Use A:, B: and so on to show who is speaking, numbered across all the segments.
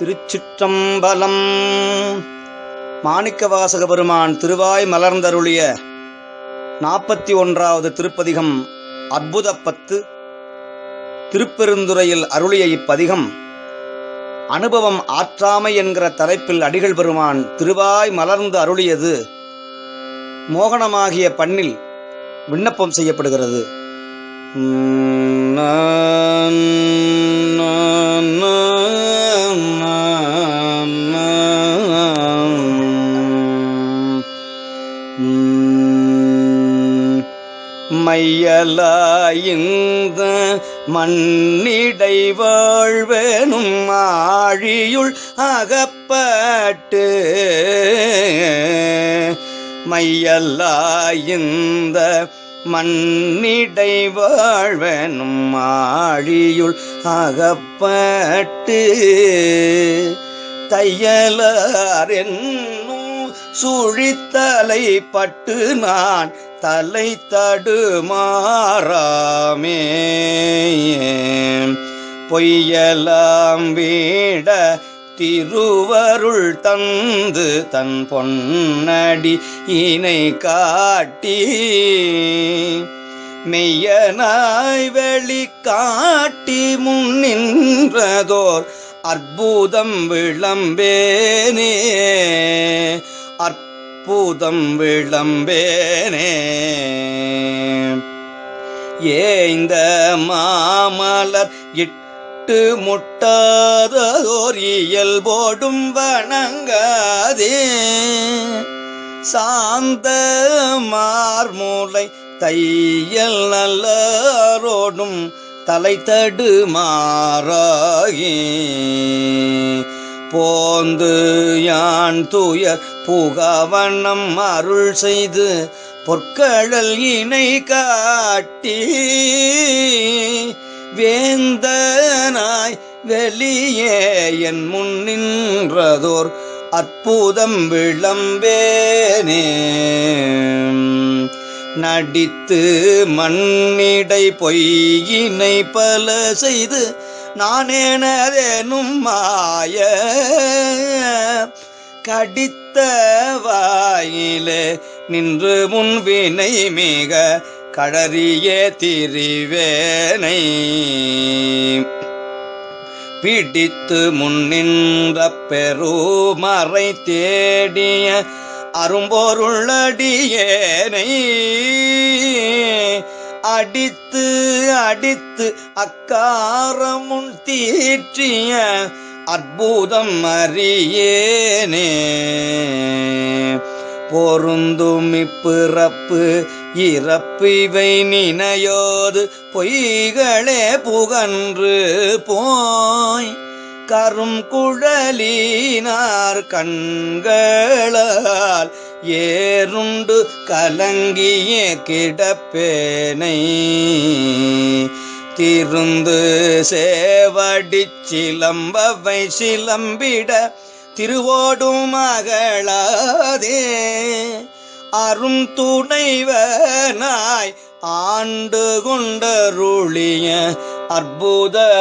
A: திருச்சிற்றம்பலம். மாணிக்கவாசக பெருமான் திருவாய் மலர்ந்தருளிய நாற்பத்தி ஒன்றாவது திருப்பதிகம் அற்புதப்பத்து. திருப்பெருந்துறையில் அருளிய இப்பதிகம் அனுபவம் ஆற்றாமை என்கிற தலைப்பில் அடிகள் பெருமான் திருவாய் மலர்ந்து அருளியது மோகனமாகிய பண்ணில் விண்ணப்பம் செய்யப்படுகிறது. மையலாயிந்த மண்ணிடை வாழ்வனும் ஆழியுள் அகப்பட்டு மையல்லாயிந்த மண்ணிடை வாழ்வனும் ஆழியுள் அகப்பட்டு தையலார் என்னும் சுழித்தலை பட்டு நான் தலை தடுமாறாமே. பொய்யலாம் வீட திருவருள் தந்து தன் பொன்னடி இணை காட்டி. மெய்யனாய் வெளி காட்டி முன்னின்றதோர் அற்புதம் விளம்பேனே. அற்ப அற்புதம் விளம்பேனே. ஏந்த மாமலர் இட்டு முட்டாதோர் இயல்போடும் வணங்காதே. சாந்த மார்மூலை தையல் நல்லாரோடும் தலை தடு தடுமாறாகி போந்து யான் தூய புகவண்ணம் அருள் செய்து பொற்கடல் இணை காட்டி வேந்தனாய் வெளியே என் முன் நின்றதோர் அற்புதம் விளம்பேனே. நடித்து மண்ணிடை பொய்யினை பல செய்து நானேனதேனும் மாய கடித்த வாயிலே நின்று முன்வினை மிக கடறியே திரிவேனை. பிடித்து முன்னின்ற பெருமறை தேடிய அரும்பொருளடியேனை அடித்து அடித்து அக்காரமுன் தீற்றிய அற்புதம் அறியேனே. பொருந்தும் இப்பிறப்பு இறப்பு இவை நினையோது. பொய்களே புகன்று போய் கரும் குழலினார் கண்களால் ஏறுண்டு கலங்கிய கிடப்பேனை. திருந்து சேவடி சிலம்பவை சிலம்பிட திருவோடும் மகளாதே அரும் துணைவனாய் ஆண்டு கொண்டருளிய அற்புதமறியேனே.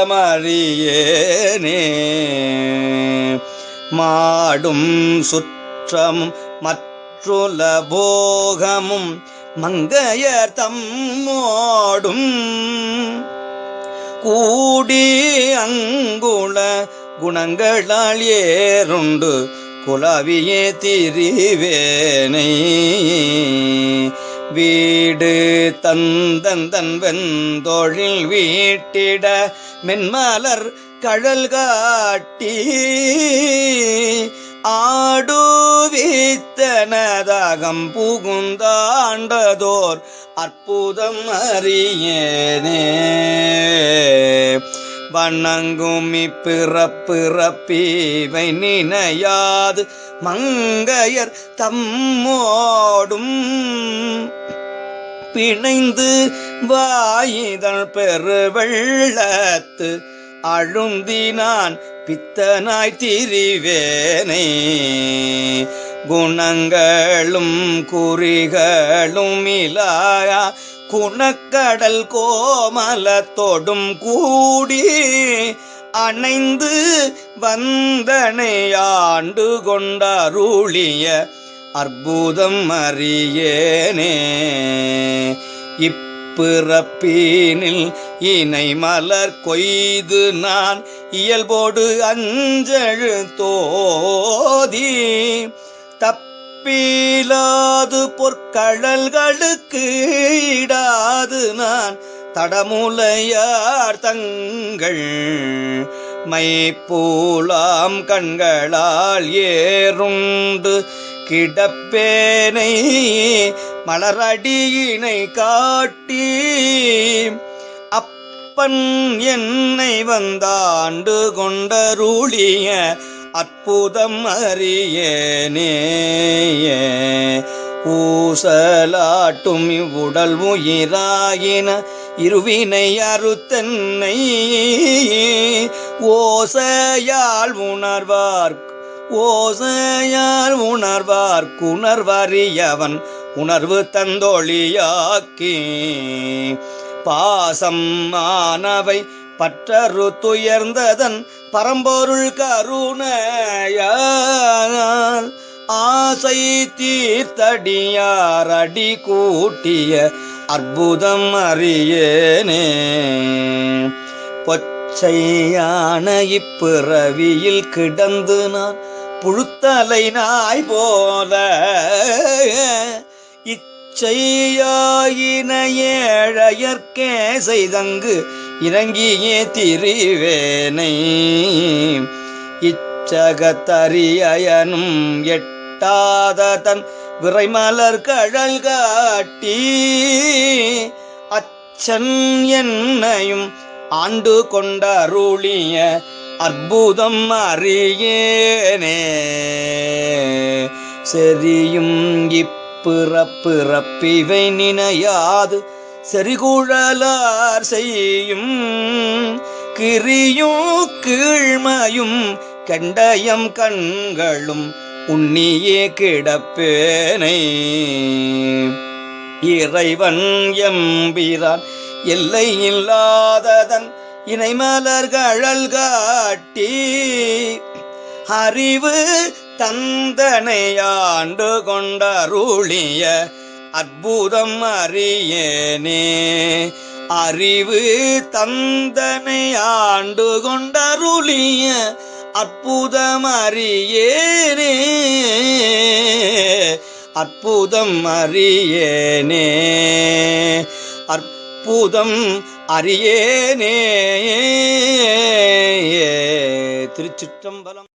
A: மாடும் சுற்றமும் மற்றுல போகமும் மங்கையர் தம்மோடும் கூடி அங்குள குணங்களால் ஏறுண்டு குலாவியே திரிவேனை. வீடு தந்தந்தன் வெந்தொழில் வீட்டிட மென்மலர் கழல் காட்டி ஆடு ஆடுவித்தனதாகம் புகுந்தாண்டதோர் அற்புதம் அறியேனே. வண்ணங்கும் இப்பிறப்பிறப்பீவை நினையாது மங்கையர் தம்மோடும். பிணைந்து வாயிதழ் பெருவெள்ளத்து அழுந்தினான் பித்தனாய் திரிவேனே. குணங்களும் குறிகளும் குணக்கடல் கோமலத்தோடும் கூடி அணைந்து வந்தனையாண்டு கொண்டருளிய அற்புதம் அறியேனே. இப்பிறப்பீனில் இணை மலர் கொய்து நான் இயல்போடு அஞ்சழு தோதி பீலாது பொற்கழல்களுக்கு இடாது நான் தடமுலையார் தங்கள் மைப்பூலாம் கண்களால் ஏறுண்டு கிடப்பேனை மலரடியினை காட்டி அப்பன் என்னை வந்தாண்டு கொண்டருளிய அற்புதம் அறியேனே ஊசலாட்டும் இவ்வுடல் உயிராயின இருவினை அறுத்தன்னை ஓசையால் உணர்வார் ஓசையால் உணர்வார் குணர்வறியவன் உணர்வு தந்தொழியாக்கி. பாசம் ஆனவை பற்றரு துயர்ந்ததன் பரம்பொருள் கருணையால் ஆசை தீர்த்தடியார் அடி கூட்டிய அற்புதம் அறியேனே. பொச்சையான இப்பிறவியில் கிடந்து நான் புழுத்தலை நாய் போல இச்சையாயின ஏழையர்க்கே செய்தங்கு இறங்கியே திரிவேனை. இச்சகத்தரியனும் எட்டாத தன் விரைமலர் கழல் காட்டி அச்சன் என்னையும் ஆண்டு கொண்ட அருளிய அற்புதம் அறியேனே. செரியும் இப்பிறப்பிறப்பிவை நினையாது செறிகுழலார் செய்யும் கிரியும் கீழ்மையும் கண்டயம் கண்களும் உன்னியே கிடப்பேனை. இறைவன் எம்பிரான் எல்லை இல்லாததன் இணைமலர்கழல் காட்டி அறிவு தந்தனை ஆண்டு கொண்டருளிய அற்புதம் அறியேனே. அறிவு தந்தனை ஆண்டு கொண்டருளிய அற்புதம் அறியேனே. அற்புதம் அறியேனே. அற்புதம் அறியேனே. திருச்சிற்றம்பலம்